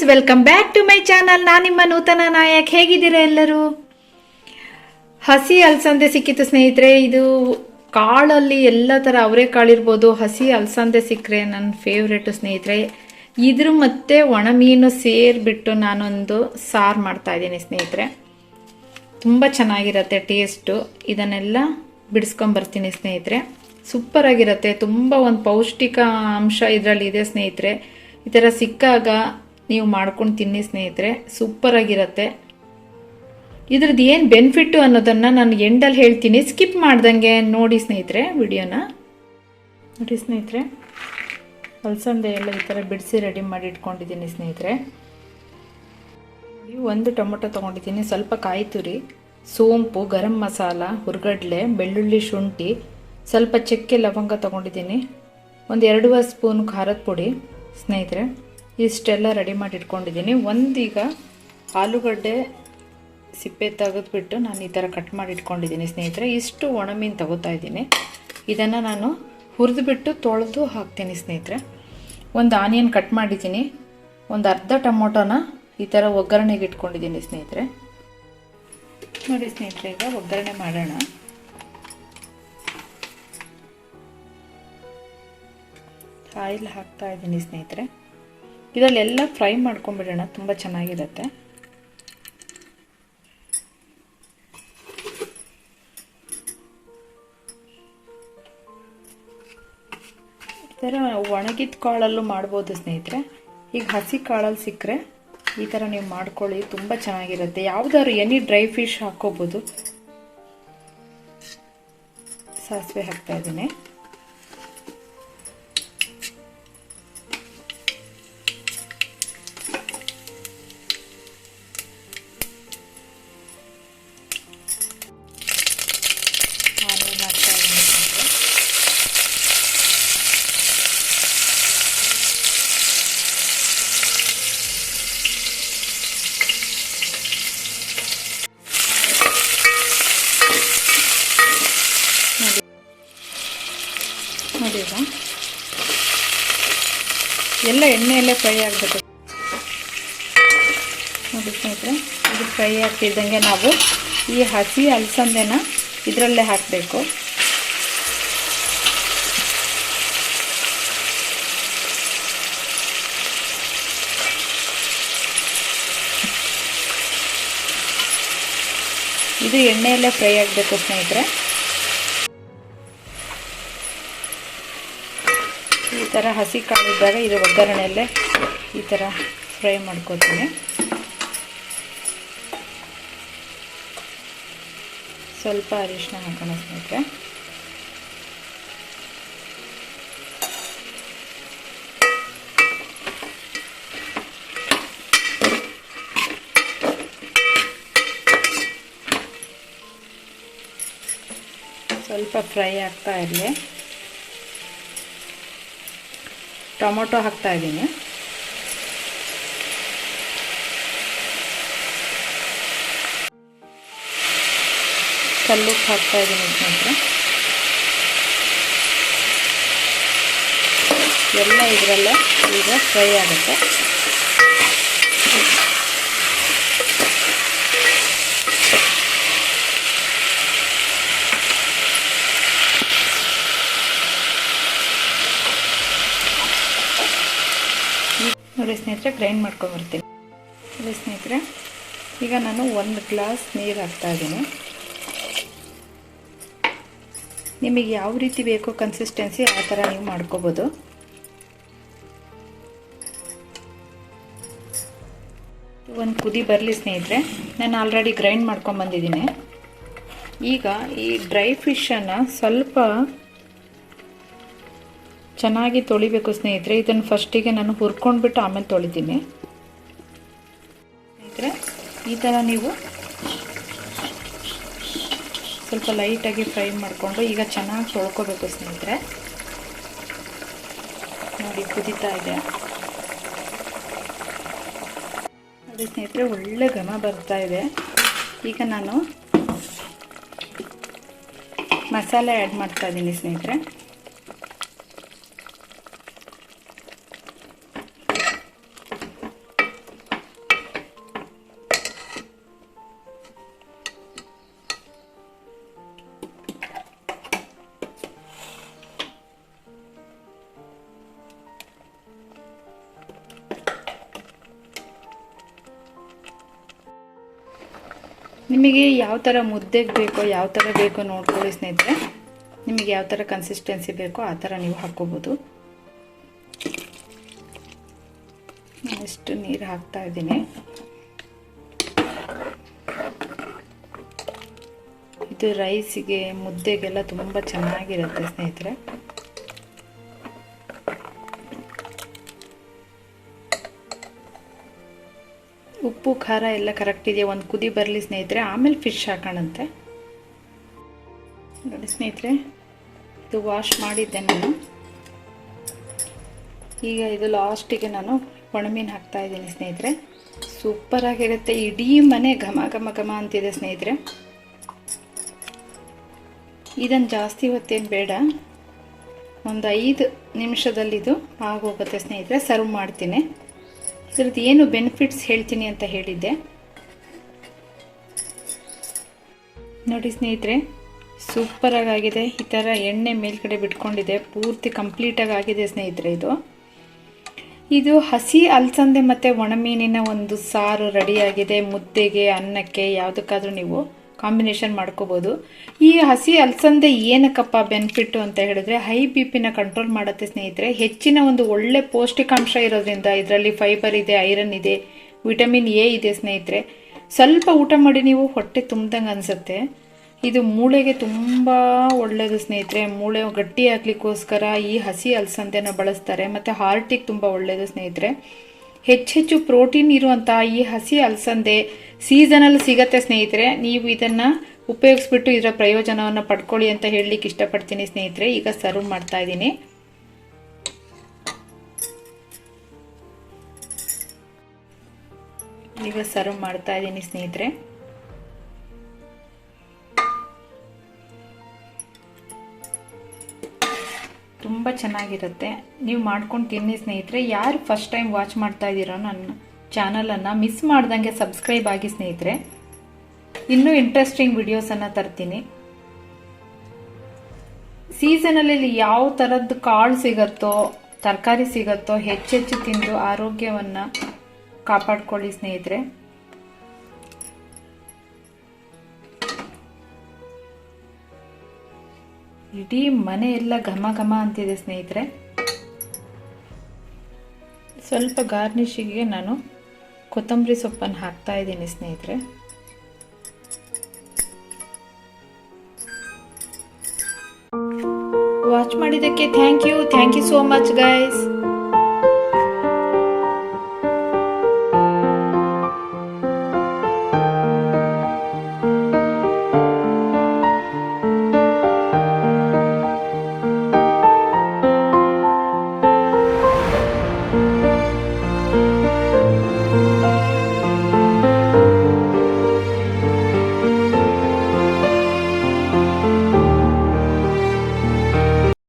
Friends welcome back to my channel ನಾನು ನಿಮ್ಮ ನೂತನ ನಾಯಕ್. ಹೇಗಿದ್ದೀರಾ ಎಲ್ಲರೂ? ಹಸಿ ಅಲಸಂದೆ ಸಿಕ್ಕಿತ್ತು ಸ್ನೇಹಿತರೆ, ಇದು ಕಾಳಲ್ಲಿ ಎಲ್ಲ ಥರ ಅವರೆಕಾಳಿರ್ಬೋದು ಹಸಿ ಅಲಸಂದೆ ಸಿಕ್ಕರೆ ನನ್ನ ಫೇವ್ರೇಟು ಸ್ನೇಹಿತರೆ. ಇದ್ರ ಮತ್ತೆ ಒಣ ಮೀನು ಸೇರಿಬಿಟ್ಟು ನಾನೊಂದು ಸಾರು ಮಾಡ್ತಾ ಇದ್ದೀನಿ ಸ್ನೇಹಿತರೆ. ತುಂಬ ಚೆನ್ನಾಗಿರುತ್ತೆ ಟೇಸ್ಟು ಇದನ್ನೆಲ್ಲ ಬಿಡಿಸ್ಕೊಂಬರ್ತೀನಿ ಸ್ನೇಹಿತರೆ. ಸೂಪರ್ ಆಗಿರುತ್ತೆ. ತುಂಬ ಒಂದು ಪೌಷ್ಟಿಕ ಅಂಶ ಇದರಲ್ಲಿ ಇದೆ ಸ್ನೇಹಿತರೆ. ಈ ಥರ ಸಿಕ್ಕಾಗ ನೀವು ಮಾಡ್ಕೊಂಡು ತಿನ್ನಿ ಸ್ನೇಹಿತರೆ ಸೂಪರ್ ಆಗಿರತ್ತೆ. ಇದ್ರದ್ದು ಏನು ಬೆನಿಫಿಟ್ಟು ಅನ್ನೋದನ್ನು ನಾನು ಎಂಡಲ್ಲಿ ಹೇಳ್ತೀನಿ. ಸ್ಕಿಪ್ ಮಾಡ್ದಂಗೆ ನೋಡಿ ಸ್ನೇಹಿತರೆ ವಿಡಿಯೋನ. ನೋಡಿ ಸ್ನೇಹಿತರೆ, ಅಲಸಂದೆ ಎಲ್ಲ ಈ ಥರ ಬಿಡಿಸಿ ರೆಡಿ ಮಾಡಿ ಇಟ್ಕೊಂಡಿದ್ದೀನಿ ಸ್ನೇಹಿತರೆ. ಒಂದು ಟೊಮೊಟೊ ತೊಗೊಂಡಿದ್ದೀನಿ, ಸ್ವಲ್ಪ ಕಾಯಿ ತುರಿ, ಸೋಂಪು, ಗರಂ ಮಸಾಲ, ಹುರ್ಗಡ್ಲೆ, ಬೆಳ್ಳುಳ್ಳಿ ಶುಂಠಿ, ಸ್ವಲ್ಪ ಚಕ್ಕೆ ಲವಂಗ ತೊಗೊಂಡಿದ್ದೀನಿ. ಒಂದು ಎರಡೂವರೆ ಸ್ಪೂನ್ ಖಾರದ ಪುಡಿ, ಸ್ನೇಹಿತರೆ. ಇಷ್ಟೆಲ್ಲ ರೆಡಿ ಮಾಡಿ ಇಟ್ಕೊಂಡಿದ್ದೀನಿ ಒಂದೀಗ ಆಲೂಗಡ್ಡೆ ಸಿಪ್ಪೆ ತೆಗೆದುಬಿಟ್ಟು ನಾನು ಈ ಥರ ಕಟ್ ಮಾಡಿ ಇಟ್ಕೊಂಡಿದ್ದೀನಿ ಸ್ನೇಹಿತರೆ. ಇಷ್ಟು ಒಣಮೀನು ತಗೋತಾ ಇದ್ದೀನಿ. ಇದನ್ನು ನಾನು ಹುರಿದುಬಿಟ್ಟು ತೊಳೆದು ಹಾಕ್ತೀನಿ ಸ್ನೇಹಿತರೆ. ಒಂದು ಆನಿಯನ್ ಕಟ್ ಮಾಡಿದ್ದೀನಿ. ಒಂದು ಅರ್ಧ ಟೊಮೊಟೊನ ಈ ಥರ ಒಗ್ಗರಣೆಗೆ ಇಟ್ಕೊಂಡಿದ್ದೀನಿ ಸ್ನೇಹಿತರೆ. ನೋಡಿ ಸ್ನೇಹಿತರೆ, ಈಗ ಒಗ್ಗರಣೆ ಮಾಡೋಣ. ಆಯಿಲ್ ಹಾಕ್ತಾ ಇದ್ದೀನಿ ಸ್ನೇಹಿತರೆ. ಇದರಲ್ಲೆಲ್ಲ ಫ್ರೈ ಮಾಡ್ಕೊಂಬಿಡೋಣ, ತುಂಬ ಚೆನ್ನಾಗಿರುತ್ತೆ. ಥರ ಒಣಗಿದ ಕಾಳಲ್ಲೂ ಮಾಡ್ಬೋದು ಸ್ನೇಹಿತರೆ. ಈಗ ಹಸಿ ಕಾಳಲ್ಲಿ ಸಿಕ್ಕರೆ ಈ ಥರ ನೀವು ಮಾಡ್ಕೊಳ್ಳಿ, ತುಂಬ ಚೆನ್ನಾಗಿರುತ್ತೆ. ಯಾವುದಾದ್ರು ಎನಿ ಡ್ರೈ ಫಿಶ್ ಹಾಕ್ಕೋಬೋದು. ಸಾಸಿವೆ ಹಾಕ್ತಾ ಇದ್ದೀನಿ. ನೋಡಿ ಈಗ ಎಲ್ಲ ಎಣ್ಣೆಯಲ್ಲೇ ಫ್ರೈ ಆಗಬೇಕು ನೋಡಿ ಸ್ನೇಹಿತರೆ, ಇದು ಫ್ರೈ ಆಗ್ತಿದ್ದಂಗೆ ನಾವು ಈ ಹಸಿ ಅಲಸಂದೆನ ಇದರಲ್ಲೇ ಹಾಕಬೇಕು. ಇದು ಎಣ್ಣೆಯಲ್ಲೇ ಫ್ರೈ ಆಗಬೇಕು ಸ್ನೇಹಿತರೆ. ಈ ಥರ ಹಸಿ ಕಾಳು ಇದ್ದಾಗ ಇದು ಒಗ್ಗರಣೆಯಲ್ಲೇ ಈ ಥರ ಫ್ರೈ ಮಾಡ್ಕೋತೀನಿ. ಸ್ವಲ್ಪ ಅರಿಶಿನ ಹಾಕೋಣ ಸ್ನೇಹಿತರೆ. ಸ್ವಲ್ಪ ಫ್ರೈ ಆಗ್ತಾ ಇರಲಿ. ಟೊಮೊಟೊ ಹಾಕ್ತಾ ಇದ್ದೀನಿ. ಕಲ್ಲುಪ್ಪು ಹಾಕ್ತಾ ಇದ್ದೀನಿ ನಂತರ ಎಲ್ಲ ಇದರಲ್ಲೇ ಈಗ ಫ್ರೈ ಆಗುತ್ತೆ ನೋಡಿ ಸ್ನೇಹಿತರೆ ಗ್ರೈಂಡ್ ಮಾಡ್ಕೊಂಬರ್ತೀನಿ ನೋಡಿ ಸ್ನೇಹಿತರೆ, ಈಗ ನಾನು ಒಂದು ಗ್ಲಾಸ್ ನೀರು ಹಾಕ್ತಾಯಿದ್ದೀನಿ ನಿಮಗೆ ಯಾವ ರೀತಿ ಬೇಕೋ ಕನ್ಸಿಸ್ಟೆನ್ಸಿ ಆ ಥರ ನೀವು ಮಾಡ್ಕೋಬೋದು. ಒಂದು ಕುದಿ ಬರಲಿ ಸ್ನೇಹಿತರೆ, ನಾನು ಆಲ್ರೆಡಿ ಗ್ರೈಂಡ್ ಮಾಡ್ಕೊಂಬಂದಿದ್ದೀನಿ ಈಗ ಈ ಡ್ರೈ ಫಿಶನ್ನು ಸ್ವಲ್ಪ ಚೆನ್ನಾಗಿ ತೊಳಿಬೇಕು ಸ್ನೇಹಿತರೆ. ಇದನ್ನು ಫಸ್ಟಿಗೆ ನಾನು ಹುರ್ಕೊಂಡ್ಬಿಟ್ಟು ಆಮೇಲೆ ತೊಳಿತೀನಿ. ಸ್ನೇಹಿತರೆ, ಈ ಥರ ನೀವು ಸ್ವಲ್ಪ ಲೈಟಾಗಿ ಫ್ರೈ ಮಾಡಿಕೊಂಡು ಈಗ ಚೆನ್ನಾಗಿ ತೊಳ್ಕೊಬೇಕು ಸ್ನೇಹಿತರೆ. ನೋಡಿ, ಕುದೀತಾ ಇದೆ. ನೋಡಿ ಸ್ನೇಹಿತರೆ, ಒಳ್ಳೆ ಘಮ ಬರ್ತಾ ಇದೆ. ಈಗ ನಾನು ಮಸಾಲೆ ಆ್ಯಡ್ ಮಾಡ್ತಾ ಇದ್ದೀನಿ ಸ್ನೇಹಿತರೆ. ನಿಮಗೆ ಯಾವ ಥರ ಮುದ್ದೆಗೆ ಬೇಕೋ ಯಾವ ಥರ ಬೇಕೋ ನೋಡ್ಕೊಳ್ಳಿ ಸ್ನೇಹಿತರೆ. ನಿಮಗೆ ಯಾವ ಥರ ಕನ್ಸಿಸ್ಟೆನ್ಸಿ ಬೇಕೋ ಆ ಥರ ನೀವು ಹಾಕ್ಕೋಬೋದು. ಎಷ್ಟು ನೀರು ಹಾಕ್ತಾ ಇದ್ದೀನಿ. ಇದು ರೈಸಿಗೆ ಮುದ್ದೆಗೆಲ್ಲ ತುಂಬ ಚೆನ್ನಾಗಿರುತ್ತೆ ಸ್ನೇಹಿತರೆ. ಉಪ್ಪು, ಖಾರ ಎಲ್ಲ ಕರೆಕ್ಟ್ ಇದೆಯಾ ಒಂದು ಕುದಿ ಬರಲಿ ಸ್ನೇಹಿತರೆ. ಆಮೇಲೆ ಫಿಶ್ ಹಾಕೋಣಂತೆ. ನೋಡಿ ಸ್ನೇಹಿತರೆ, ಇದು ವಾಶ್ ಮಾಡಿದ್ದೆ ನಾನು. ಈಗ ಇದು ಲಾಸ್ಟಿಗೆ ನಾನು ಒಣಮೀನು ಹಾಕ್ತಾ ಇದ್ದೀನಿ ಸ್ನೇಹಿತರೆ. ಸೂಪರಾಗಿರುತ್ತೆ ಇಡೀ ಮನೆ ಘಮ ಘಮ ಘಮ ಅಂತಿದೆ ಸ್ನೇಹಿತರೆ. ಇದನ್ನು ಜಾಸ್ತಿ ಹೊತ್ತೇನು ಬೇಡ. ಒಂದು ಐದು ನಿಮಿಷದಲ್ಲಿದು ಆಗೋಗುತ್ತೆ ಸ್ನೇಹಿತರೆ. ಸರ್ವ್ ಮಾಡ್ತೀನಿ. ಇದ್ರದ್ದು ಏನು ಬೆನಿಫಿಟ್ಸ್ ಹೇಳ್ತೀನಿ ಅಂತ ಹೇಳಿದ್ದೆ. ನೋಡಿ ಸ್ನೇಹಿತರೆ ಸೂಪರಾಗಿ ಆಗಿದೆ ಈ ಥರ ಎಣ್ಣೆ ಮೇಲ್ಗಡೆ ಬಿಟ್ಕೊಂಡಿದೆ. ಪೂರ್ತಿ ಕಂಪ್ಲೀಟಾಗಿ ಆಗಿದೆ ಸ್ನೇಹಿತರೆ ಇದು. ಇದು ಹಸಿ ಅಲಸಂದೆ ಮತ್ತು ಒಣಮೀನಿನ ಒಂದು ಸಾರು ರೆಡಿಯಾಗಿದೆ ಮುದ್ದೆಗೆ, ಅನ್ನಕ್ಕೆ, ಯಾವುದಕ್ಕಾದ್ರೂ ನೀವು ಕಾಂಬಿನೇಷನ್ ಮಾಡ್ಕೋಬೋದು. ಈ ಹಸಿ ಅಲಸಂದೆ ಏನಕ್ಕಪ್ಪ ಬೆನಿಫಿಟ್ಟು ಅಂತ ಹೇಳಿದ್ರೆ ಹೈ ಬಿ ಪಿನ ಕಂಟ್ರೋಲ್ ಮಾಡುತ್ತೆ ಸ್ನೇಹಿತರೆ. ಹೆಚ್ಚಿನ ಒಂದು ಒಳ್ಳೆ ಪೌಷ್ಟಿಕಾಂಶ ಇರೋದ್ರಿಂದ ಇದರಲ್ಲಿ ಫೈಬರ್ ಇದೆ ಐರನ್ ಇದೆ ವಿಟಮಿನ್ ಎ ಇದೆ ಸ್ನೇಹಿತರೆ. ಸ್ವಲ್ಪ ಊಟ ಮಾಡಿ ನೀವು ಹೊಟ್ಟೆ ತುಂಬ್ದಂಗೆ ಅನಿಸುತ್ತೆ. ಇದು ಮೂಳೆಗೆ ತುಂಬ ಒಳ್ಳೆಯದು ಸ್ನೇಹಿತರೆ. ಮೂಳೆ ಗಟ್ಟಿ ಹಾಕ್ಲಿಕ್ಕೋಸ್ಕರ ಈ ಹಸಿ ಅಲಸಂದೆನ ಬಳಸ್ತಾರೆ ಮತ್ತು ಹಾರ್ಟಿಗೆ ತುಂಬ ಒಳ್ಳೆಯದು ಸ್ನೇಹಿತರೆ. ಹೆಚ್ಚೆಚ್ಚು ಪ್ರೋಟೀನ್ ಇರುವಂತಹ ಈ ಹಸಿ ಅಲಸಂದೆ ಸೀಸನಲ್ಲಿ ಸಿಗತ್ತೆ ಸ್ನೇಹಿತರೆ, ನೀವು ಇದನ್ನು ಉಪಯೋಗಿಸ್ಬಿಟ್ಟು ಇದರ ಪ್ರಯೋಜನವನ್ನು ಪಡ್ಕೊಳ್ಳಿ ಅಂತ ಹೇಳಲಿಕ್ಕೆ ಇಷ್ಟಪಡ್ತೀನಿ ಸ್ನೇಹಿತರೆ. ಈಗ ಸರ್ವ್ ಮಾಡ್ತಾ ಇದ್ದೀನಿ. ಈಗ ಸರ್ವ್ ಮಾಡ್ತಾ ಇದ್ದೀನಿ ಸ್ನೇಹಿತರೆ. ತುಂಬ ಚೆನ್ನಾಗಿರುತ್ತೆ. ನೀವು ಮಾಡ್ಕೊಂಡು ತಿನ್ನಿ ಸ್ನೇಹಿತರೆ. ಯಾರು ಫಸ್ಟ್ ಟೈಮ್ ವಾಚ್ ಮಾಡ್ತಾ ಇದ್ದೀರೋ ನನ್ನ ಚಾನಲನ್ನು ಮಿಸ್ ಮಾಡ್ದಂಗೆ ಸಬ್ಸ್ಕ್ರೈಬ್ ಆಗಿ ಸ್ನೇಹಿತರೆ. ಇನ್ನೂ ಇಂಟ್ರೆಸ್ಟಿಂಗ್ ವಿಡಿಯೋಸನ್ನು ತರ್ತೀನಿ. ಸೀಸನಲ್ಲಿ ಯಾವ ಥರದ್ದು ಕಾಳು ಸಿಗತ್ತೋ, ತರಕಾರಿ ಸಿಗತ್ತೋ, ಹೆಚ್ಚೆಚ್ಚು ತಿಂದು ಆರೋಗ್ಯವನ್ನು ಕಾಪಾಡ್ಕೊಳ್ಳಿ ಸ್ನೇಹಿತರೆ. ಇಡೀ ಮನೆ ಎಲ್ಲ ಘಮ ಘಮ ಅಂತಿದೆ ಸ್ನೇಹಿತರೆ. ಸ್ವಲ್ಪ ಗಾರ್ನಿಷಿಗೆ ನಾನು ಕೊತ್ತಂಬರಿ ಸೊಪ್ಪನ್ನು ಹಾಕ್ತಾ ಇದ್ದೀನಿ ಸ್ನೇಹಿತರೆ. ವಾಚ್ ಮಾಡಿದ್ದಕ್ಕೆ thank you thank you so much guys